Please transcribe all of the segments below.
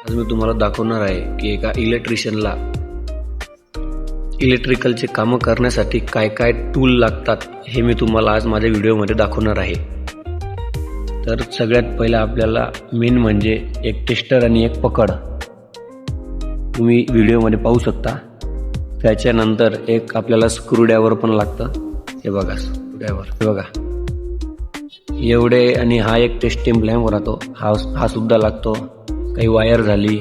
आज मी तुम्हाला दाखवणार आहे की एका इलेक्ट्रिशियनला इलेक्ट्रिकलचे कामं करण्यासाठी काय काय टूल लागतात हे मी तुम्हाला आज माझ्या व्हिडिओमध्ये दाखवणार आहे. तर सगळ्यात पहिलं आपल्याला मेन म्हणजे एक टेस्टर आणि एक पकड. तुम्ही व्हिडिओमध्ये पाहू शकता. त्याच्यानंतर एक आपल्याला स्क्रूड्रायव्हर पण लागतं. हे बघा स्क्रूड्रायव्हर हे बघा. एवढे आणि हा एक टेस्टिंग लॅम्प राहतो हा हा सुद्धा लागतो. काही वायर झाली.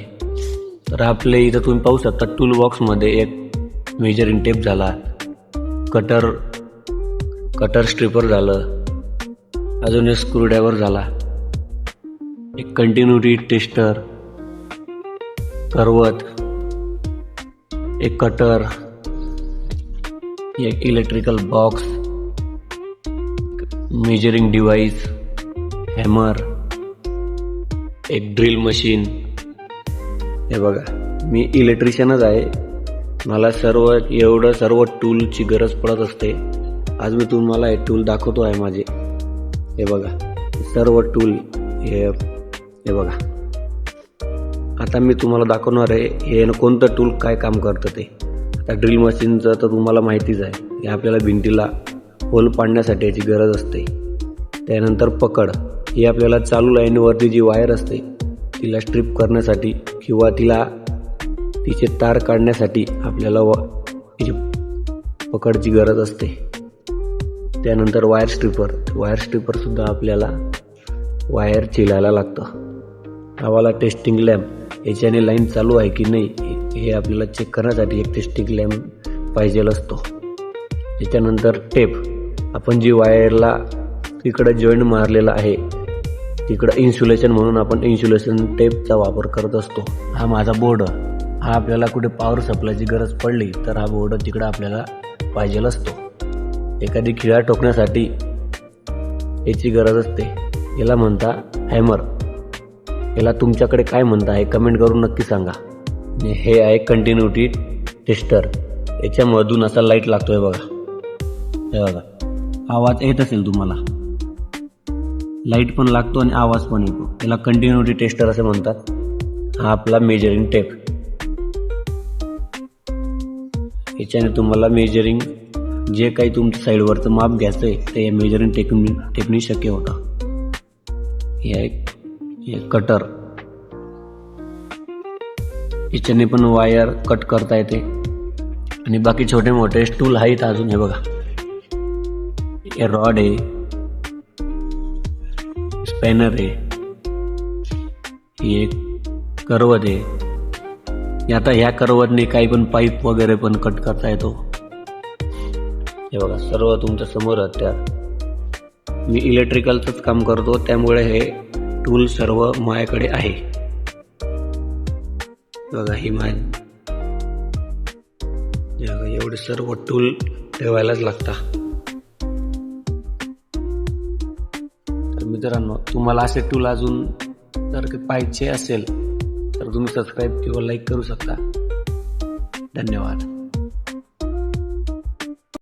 तर आपले इथं तुम्ही पाहू शकता टूल बॉक्समध्ये एक मेजरिंग टेप झाला. कटर कटर स्ट्रिपर झालं. अजून एक स्क्रूड्रायव्हर झाला. एक कंटिन्युटी टेस्टर करवत एक कटर एक electrical box measuring device hammer एक ड्रिल मशीन हे बघा मी इलेक्ट्रिशियनच आहे. मला सर्व एवढं सर्व टूलची गरज पडत असते. आज मी तुम्हाला हे टूल दाखवतो आहे माझे. हे बघा सर्व टूल हे हे बघा. आता मी तुम्हाला दाखवणार आहे हे कोणतं टूल काय काम करतं ते. आता ड्रिल मशीनचं तर तुम्हाला माहितीच आहे हे आपल्याला भिंतीला होल पाडण्यासाठी याची गरज असते. त्यानंतर पकड. ही आपल्याला चालू लाईनवरती जी वायर असते तिला स्ट्रिप करण्यासाठी किंवा तिला तिचे तार काढण्यासाठी आपल्याला व तिची पकडची गरज असते. त्यानंतर वायर स्ट्रिपर वायर स्ट्रिपरसुद्धा आपल्याला वायर चिलायला लागतं. आम्हाला टेस्टिंग लॅम्प याच्याने लाईन चालू आहे की नाही हे- आपल्याला चेक करण्यासाठी एक टेस्टिंग लॅम्प पाहिजेल असतो. त्याच्यानंतर टेप आपण जी वायरला तिकडं जॉईंट मारलेला आहे तिकडं इन्सुलेशन म्हणून आपण इन्सुलेशन टेपचा वापर करत असतो. हा माझा बोर्ड हा आपल्याला कुठे पॉवर सप्लायची गरज पडली तर हा बोर्ड तिकडं आपल्याला पाहिजेल असतो. एखादी खिळा ठोकण्यासाठी याची गरज असते. याला म्हणता हॅमर याला तुमच्याकडे काय म्हणता हे कमेंट करून नक्की सांगा. हे आहे कंटिन्युटी टेस्टर याच्यामधून असा लाइट लागतो आहे बघा. हे बघा. आवाज येत असेल तुम्हाला. लाइट पण लागतो आणि आवाज पण येतो. याला कंटिन्युटी टेस्टर असे म्हणतात. हा आपला मेजरिंग टेप याच्याने तुम्हाला मेजरिंग जे काही तुमच्या साईडवरचं माप घ्यायचं आहे ते या मेजरिंग टेक्नि टेकनी शक्य होता. हे एक हे कटर याच्याने पण वायर कट करता येते. आणि बाकी छोटे मोठे स्टूल आहेत अजून हे बघा. हे रॉड आहे. स्पॅनर आहे. ही एक करवत आहे. आता ह्या करवतने काही पण पाईप वगैरे पण कट करता येतो. हे बघा सर्व तुमच्यासमोर आहेत त्या. मी इलेक्ट्रिकलचंच काम करतो त्यामुळे हे टूल सर्व माझ्याकडे आहे. बघा ही माय बघा एवढे सर्व टूल ठेवायलाच लागता. मित्रांनो तुम्हाला असे टूल अजून जर पाहिजे असेल तर तुम्ही सबस्क्राईब किंवा लाईक करू शकता. धन्यवाद.